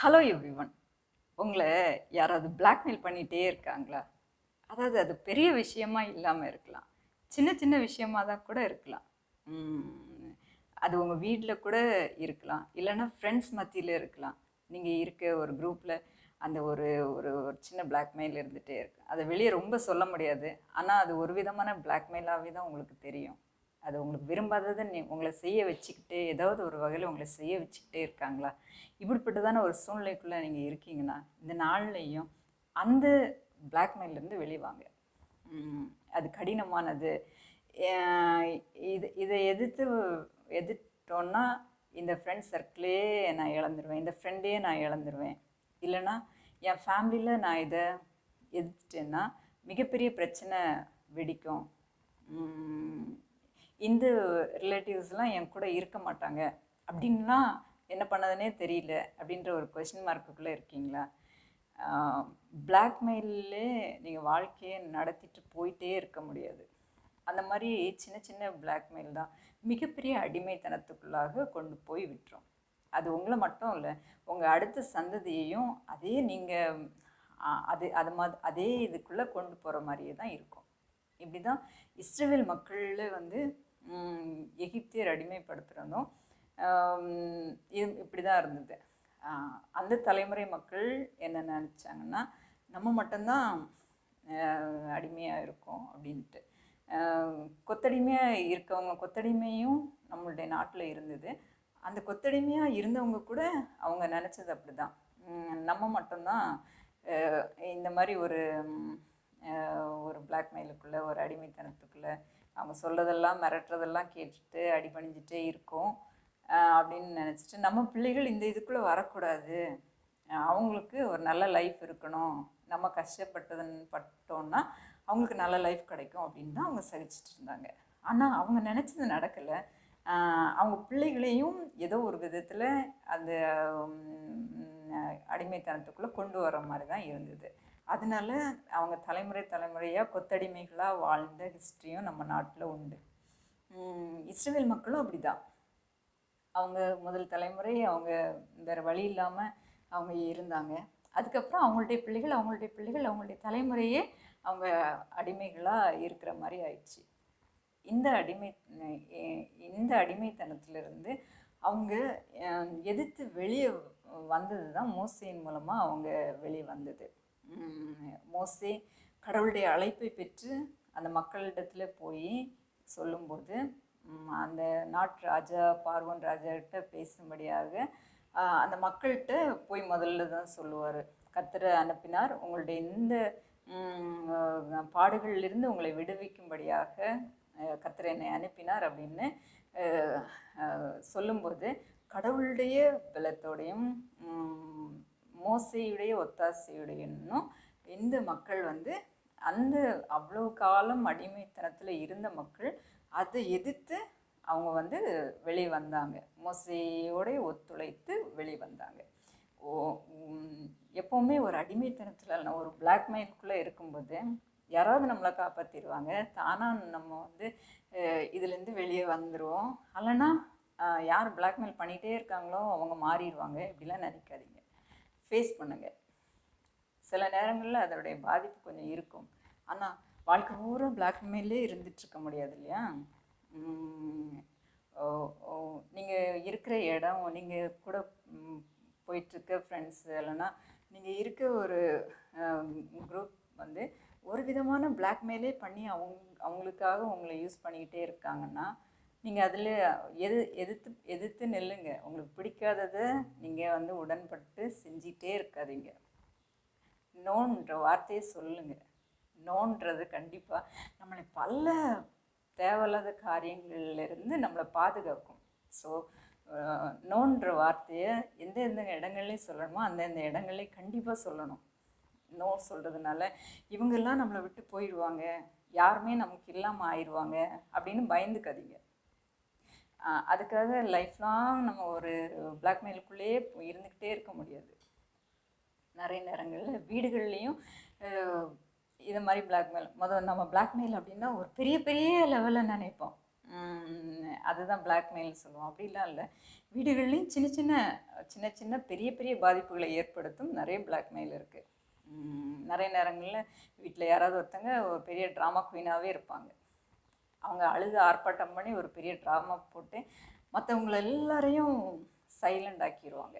Hello everyone உங்களை யாராவது blackmail பண்ணிகிட்டே இருக்காங்களா? அதாவது அது பெரிய விஷயமா இல்லாமல் இருக்கலாம். சின்ன சின்ன விஷயமா தான் கூட இருக்கலாம். அது உங்கள் வீட்டில் கூட இருக்கலாம். இல்லைன்னா ஃப்ரெண்ட்ஸ் மத்தியில் இருக்கலாம். நீங்கள் இருக்க ஒரு குரூப்பில் அந்த ஒரு ஒரு ஒரு சின்ன பிளாக்மெயில் இருந்துகிட்டே இருக்கு அதை வெளியே ரொம்ப சொல்ல முடியாது. ஆனால் அது ஒரு விதமான பிளாக்மெயிலாகவே தான் உங்களுக்கு தெரியும். அது உங்களுக்கு விரும்பாததை நீ உங்களை செய்ய வச்சுக்கிட்டே ஏதாவது ஒரு வகையில் உங்களை செய்ய வச்சுக்கிட்டே இருக்காங்களா? இப்படிப்பட்டதான ஒரு சூழ்நிலைக்குள்ளே நீங்கள் இருக்கீங்கன்னா இந்த நாள்லையும் அந்த பிளாக்மெயிலேருந்து வெளிவாங்க அது கடினமானது. இது இதை எதிர்த்து எதிர்த்தோன்னா இந்த ஃப்ரெண்ட் சர்க்கிளே நான் இழந்துருவேன் இந்த ஃப்ரெண்டே நான் இழந்துருவேன். இல்லைன்னா என் ஃபேமிலியில் நான் இதை எதிர்த்துட்டேன்னா மிகப்பெரிய பிரச்சனை வெடிக்கும். இந்து ரிலேட்டிவ்ஸ்லாம் என் கூட இருக்க மாட்டாங்க. அப்படின்லாம் என்ன பண்ணதுனே தெரியல அப்படின்ற ஒரு கொஷின் மார்க்குள்ளே இருக்கீங்களா? பிளாக்மெயிலே நீங்கள் வாழ்க்கையை நடத்திட்டு போயிட்டே இருக்க முடியாது. அந்த மாதிரி சின்ன சின்ன பிளாக்மெயில் தான் மிகப்பெரிய அடிமைத்தனத்துக்குள்ளாக கொண்டு போய் விட்டுரும். அது உங்களை மட்டும் இல்லை உங்கள் அடுத்த சந்ததியையும் அதே நீங்கள் அது அது மாதிரி அதே இதுக்குள்ளே கொண்டு போகிற மாதிரியே தான் இருக்கும். இப்படி தான் இஸ்ரேல் மக்களில் வந்து எகிப்தியர் அடிமைப்படுத்துகிறதும் இது இப்படி தான் இருந்தது அந்த தலைமுறை மக்கள் என்ன நினச்சாங்கன்னா நம்ம மட்டும்தான் அடிமையாக இருக்கோம் அப்படின்ட்டு. கொத்தடிமையாக இருக்கவங்க கொத்தடிமையும் நம்மளுடைய நாட்டில் இருந்தது. அந்த கொத்தடிமையாக இருந்தவங்க கூட அவங்க நினச்சது அப்படி தான் நம்ம மட்டும்தான் இந்த மாதிரி ஒரு ஒரு பிளாக்மெயிலுக்குள்ளே ஒரு அடிமைத்தனத்துக்குள்ளே அவங்க சொல்லதெல்லாம் மிரட்டுறதெல்லாம் கேட்டுட்டு அடிபணிஞ்சிட்டே இருக்கோம். அப்படின்னு நினச்சிட்டு நம்ம பிள்ளைகள் இந்த இதுக்குள்ளே வரக்கூடாது. அவங்களுக்கு ஒரு நல்ல லைஃப் இருக்கணும். நம்ம கஷ்டப்பட்டதுன்னு பட்டோம்னா அவங்களுக்கு நல்ல லைஃப் கிடைக்கும் அப்படின்னு தான் அவங்க சகிச்சிட்டு இருந்தாங்க. ஆனால் அவங்க நினச்சது நடக்கலை. அவங்க பிள்ளைகளையும் ஏதோ ஒரு விதத்தில் அந்த அடிமைத்தனத்துக்குள்ளே கொண்டு வர மாதிரி தான் இருந்தது. அதனால அவங்க தலைமுறை தலைமுறையாக கொத்தடிமைகளாக வாழ்ந்த ஹிஸ்ட்ரியும் நம்ம நாட்டில் உண்டு. இஸ்ரேல் மக்களும் அப்படி தான் அவங்க முதல் தலைமுறை அவங்க வேறு வழி இல்லாமல் அவங்க இருந்தாங்க. அதுக்கப்புறம் அவங்களுடைய பிள்ளைகள் அவங்களுடைய பிள்ளைகள் அவங்களுடைய தலைமுறையே அவங்க அடிமைகளாக இருக்கிற மாதிரி ஆயிடுச்சு. இந்த அடிமை இந்த அடிமைத்தனத்திலிருந்து அவங்க எதிர்த்து வெளியே வந்தது தான் மோசையின் மூலமாக அவங்க வெளியே வந்தது. மோசே கடவுளுடைய அழைப்பை பெற்று அந்த மக்களிடத்தில் போய் சொல்லும்போது அந்த நாட்டு ராஜா பார்வன் ராஜாக்கிட்ட பேசும்படியாக அந்த மக்கள்கிட்ட போய் முதல்ல தான் சொல்லுவார். கர்த்தரை அனுப்பினார். உங்களுடைய இந்த பாடுகளிலிருந்து உங்களை விடுவிக்கும்படியாக கத்திர என்னை அனுப்பினார் அப்படின்னு சொல்லும்போது கடவுளுடைய பலத்தோடையும் மோசையுடைய ஒத்தாசையுடையன்னும் இந்த மக்கள் வந்து அந்த அவ்வளோ காலம் அடிமைத்தனத்தில் இருந்த மக்கள் அதை எதிர்த்து அவங்க வந்து வெளியே வந்தாங்க மோசையோடைய ஒத்துழைத்து வெளியே வந்தாங்க ஓ எப்போவுமே ஒரு அடிமைத்தனத்தில் ஒரு பிளாக்மெயிலுக்குள்ளே இருக்கும்போது யாராவது நம்மளை காப்பாற்றிடுவாங்க தானாக நம்ம வந்து இதுலேருந்து வெளியே வந்துடுவோம் இல்லைன்னா யார் பிளாக்மெயில் பண்ணிகிட்டே இருக்காங்களோ அவங்க மாறிடுவாங்க. இப்படிலாம் நினைக்காதீங்க. ஃபேஸ் பண்ணுங்கள் சில நேரங்களில் அதோடைய பாதிப்பு கொஞ்சம் இருக்கும். ஆனால் வாழ்க்கை பூரா பிளாக்மெயிலே இருந்துகிட்ருக்க முடியாது இல்லையா? நீங்கள் இருக்கிற இடம் நீங்கள் கூட போயிட்டுருக்க ஃப்ரெண்ட்ஸு இல்லைன்னா நீங்கள் இருக்க ஒரு குரூப் வந்து ஒரு விதமான பிளாக்மெயிலே பண்ணி அவங்க அவங்களுக்காக உங்களை யூஸ் பண்ணிக்கிட்டே இருக்காங்கன்னா நீங்கள் அதில் எது எதிர்த்து எதிர்த்து நில்லுங்க. உங்களுக்கு பிடிக்காததை நீங்கள் வந்து உடன்பட்டு செஞ்சிகிட்டே இருக்காதீங்க. நோன்ற வார்த்தையை சொல்லுங்க. நோன்றது கண்டிப்பாக நம்மளை பல தேவையில்லாத காரியங்கள்லேருந்து நம்மளை பாதுகாக்கும். ஸோ நோன்ற வார்த்தையை எந்த எந்த இடங்கள்லையும் சொல்லணுமோ அந்தந்த இடங்கள்லையும் கண்டிப்பாக சொல்லணும். நோ சொல்கிறதுனால இவங்கெல்லாம் நம்மளை விட்டு போயிடுவாங்க. யாருமே நமக்கு இல்லாமல் ஆயிடுவாங்க அப்படின்னு பயந்துக்காதீங்க. அதுக்காக லைஃப் லாங் நம்ம ஒரு பிளாக்மெயிலுக்குள்ளேயே இருந்துக்கிட்டே இருக்க முடியாது. நிறைய நேரங்களில் வீடுகள்லேயும் இது மாதிரி பிளாக்மெயில் முதல் நம்ம பிளாக்மெயில் அப்படின்னா ஒரு பெரிய பெரிய லெவலில் நினைப்போம். அதுதான் பிளாக்மெயில் சொல்லுவோம். அப்படிலாம் இல்லை. வீடுகள்லேயும் சின்ன சின்ன சின்ன சின்ன பெரிய பெரிய பாதிப்புகளை ஏற்படுத்தும் நிறைய பிளாக்மெயில் இருக்குது நிறைய நேரங்களில் வீட்டில் யாராவது ஒருத்தங்க ஒரு பெரிய ட்ராமா குயினாகவே இருப்பாங்க. அவங்க அழுது ஆர்ப்பாட்டம் பண்ணி ஒரு பெரிய ட்ராமா போட்டு மற்றவங்கள எல்லாரையும் சைலண்ட் ஆக்கிடுவாங்க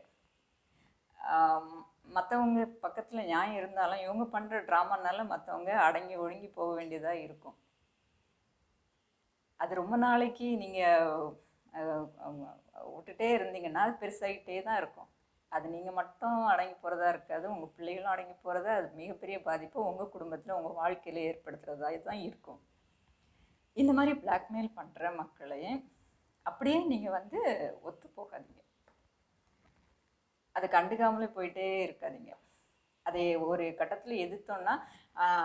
மற்றவங்க பக்கத்தில் நியாயம் இருந்தாலும் இவங்க பண்ணுற ட்ராமானால மற்றவங்க அடங்கி ஒழுங்கி போக வேண்டியதாக இருக்கும். அது ரொம்ப நாளைக்கு நீங்கள் விட்டுட்டே இருந்தீங்கன்னா அது பெருசாகிட்டே தான் இருக்கும். அது நீங்கள் மட்டும் அடங்கி போகிறதா இருக்காது. உங்கள் பிள்ளைகளும் அடங்கி போகிறது அது மிகப்பெரிய பாதிப்பு உங்கள் குடும்பத்தில் உங்கள் வாழ்க்கையில் ஏற்படுத்துகிறதா தான் இருக்கும். இந்த மாதிரி பிளாக்மெயில் பண்ணுற மக்களை அப்படியே நீங்கள் வந்து ஒத்து போகாதீங்க. அதை கண்டுக்காமலே போயிட்டே இருக்காதீங்க. அதை ஒரு கட்டத்தில் எதிர்த்தோன்னா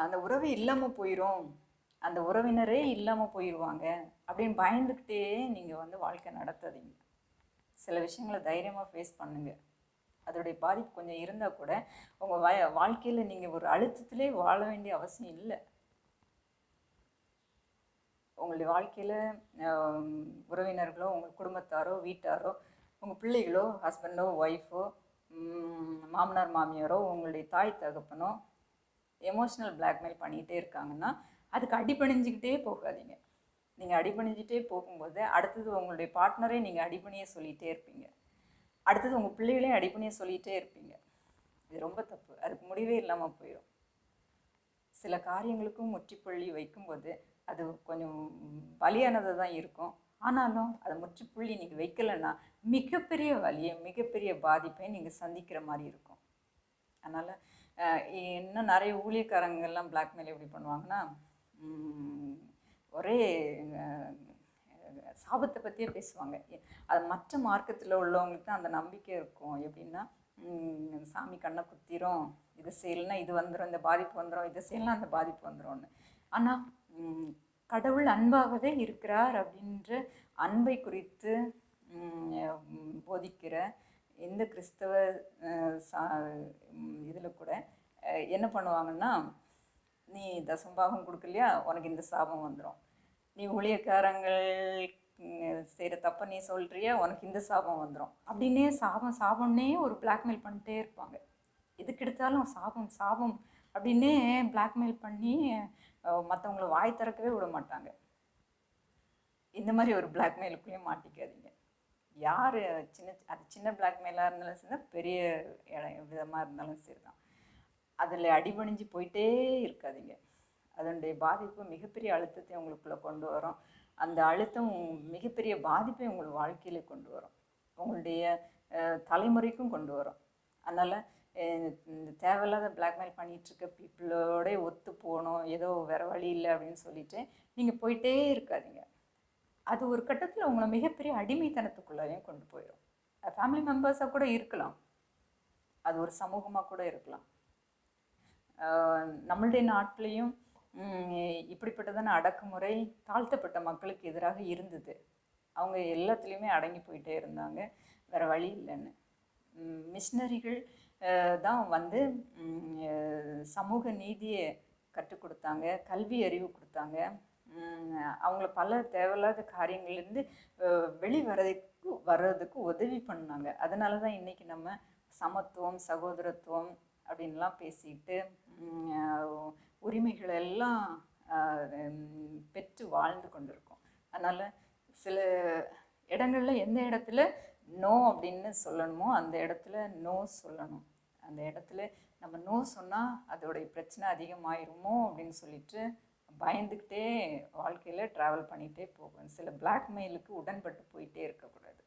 அந்த உறவு இல்லாமல் போயிடும் அந்த உறவினரே இல்லாமல் போயிடுவாங்க அப்படின்னு பயந்துக்கிட்டே நீங்கள் வந்து வாழ்க்கை நடத்தாதீங்க. சில விஷயங்களை தைரியமாக ஃபேஸ் பண்ணுங்கள் அதோடைய பாதிப்பு கொஞ்சம் இருந்தால் கூட உங்கள் வய வாழ்க்கையில் நீங்கள் ஒரு அழுத்தத்திலே வாழ வேண்டிய அவசியம் இல்லை. உங்களுடைய வாழ்க்கையில் உறவினர்களோ உங்கள் குடும்பத்தாரோ வீட்டாரோ உங்கள் பிள்ளைகளோ ஹஸ்பண்டோ ஒய்ஃபோ மாமனார் மாமியாரோ உங்களுடைய தாய் தகப்பனோ எமோஷ்னல் பிளாக்மெயில் பண்ணிகிட்டே இருக்காங்கன்னா அதுக்கு அடிபணிஞ்சுக்கிட்டே போகாதீங்க. நீங்கள் அடிப்பணிஞ்சிட்டே போகும்போது அடுத்தது உங்களுடைய பார்ட்னரே நீங்கள் அடிப்பணியை சொல்லிகிட்டே இருப்பீங்க. அடுத்தது உங்கள் பிள்ளைகளையும் அடிபணிய சொல்லிகிட்டே இருப்பீங்க. இது ரொம்ப தப்பு. அதுக்கு முடிவே இல்லாமல் போயிடும் சில காரியங்களுக்கும் முற்றுப்புள்ளி வைக்கும்போது அது கொஞ்சம் வலியானது தான் இருக்கும். ஆனாலும் அதை முற்றுப்புள்ளி நீங்கள் வைக்கலைன்னா மிகப்பெரிய வலியை மிகப்பெரிய பாதிப்பை நீங்கள் சந்திக்கிற மாதிரி இருக்கும். அதனால் இன்னும் நிறைய ஊழியக்காரங்கள்லாம் பிளாக்மெயில் எப்படி பண்ணுவாங்கன்னா ஒரே சாபத்தை பற்றியே பேசுவாங்க. அது மற்ற மார்க்கத்தில் உள்ளவங்களுக்கு தான் அந்த நம்பிக்கை இருக்கும். எப்படின்னா சாமி கண்ணை குத்திரும் இது செய்யலைன்னா இது வந்துடும் இந்த பாதிப்பு வந்துடும் இது செய்யலாம் அந்த பாதிப்பு வந்துடும்னு ஆனால் கடவுள் அன்பாகவே இருக்கிறார் அப்படின்ற அன்பை குறித்து போதிக்கிற இந்த கிறிஸ்தவ சா இதில் கூட என்ன பண்ணுவாங்கன்னா நீ தசம்பாகம் கொடுக்கலையா? உனக்கு இந்த சாபம் வந்துடும் நீ ஊழியக்காரங்கள் செய்கிற தப்பை நீ சொல்கிறியா உனக்கு இந்த சாபம் வந்துடும் அப்படின்னே சாபம் சாபம்னே ஒரு பிளாக்மெயில் பண்ணிட்டே இருப்பாங்க. எதுக்கு எடுத்தாலும் சாபம் சாபம் அப்படின்னே பிளாக்மெயில் பண்ணி மற்றவங்கள வாய் திறக்கவே விட மாட்டாங்க. இந்த மாதிரி ஒரு பிளாக்மெயிலுக்குள்ளேயும் மாட்டிக்காதீங்க. யார் சின்ன அது சின்ன பிளாக்மெயிலாக இருந்தாலும் சரி தான், பெரிய இடம் விதமாக இருந்தாலும் சரி தான் அதில் அடிபணிஞ்சு போயிட்டே இருக்காதீங்க. அதனுடைய பாதிப்பு மிகப்பெரிய அழுத்தத்தை உங்களுக்குள்ளே கொண்டு வரும். அந்த அழுத்தம் மிகப்பெரிய பாதிப்பை உங்கள் வாழ்க்கையில் கொண்டு வரும். உங்களுடைய தலைமுறைக்கும் கொண்டு வரும். அதனால் இந்த தேவையில்லாத பிளாக்மெயில் பண்ணிகிட்ருக்க பீப்புளோட ஒத்து போகணும் ஏதோ வேறு வழி இல்லை அப்படின்னு சொல்லிட்டு நீங்கள் போயிட்டே இருக்காதீங்க. அது ஒரு கட்டத்தில் உங்களை மிகப்பெரிய அடிமைத்தனத்துக்குள்ளேயும் கொண்டு போயிடும். ஃபேமிலி மெம்பர்ஸாக கூட இருக்கலாம். அது ஒரு சமூகமாக கூட இருக்கலாம். நம்மளுடைய நாட்டிலையும் இப்படிப்பட்டதான அடக்குமுறை தாழ்த்தப்பட்ட மக்களுக்கு எதிராக இருந்தது. அவங்க எல்லாத்துலேயுமே அடங்கி போயிட்டே இருந்தாங்க. வேறு வழி இல்லைன்னு. மிஷினரிகள் தான் வந்து சமூக நீதியை கற்றுக் கொடுத்தாங்க கல்வி அறிவு கொடுத்தாங்க. அவங்கள பல தேவையில்லாத காரியங்கள்லேருந்து வெளிவரதுக்கு வர்றதுக்கு உதவி பண்ணாங்க. அதனால தான் இன்றைக்கி நம்ம சமத்துவம் சகோதரத்துவம் அப்படின்லாம் பேசிட்டு உரிமைகள் எல்லாம் பெற்று வாழ்ந்து கொண்டிருக்கோம். அதனால் சில இடங்களில் எந்த இடத்துல நோ அப்படின்னு சொல்லணுமோ அந்த இடத்துல நோ சொல்லணும். அந்த இடத்துல நம்ம நோ சொன்னால் அதோடைய பிரச்சனை அதிகமாயிருமோ அப்படின்னு சொல்லிட்டு பயந்துக்கிட்டே வாழ்க்கையில் ட்ராவல் பண்ணிகிட்டே போகும். சில பிளாக்மெயிலுக்கு உடன்பட்டு போயிட்டே இருக்கக்கூடாது.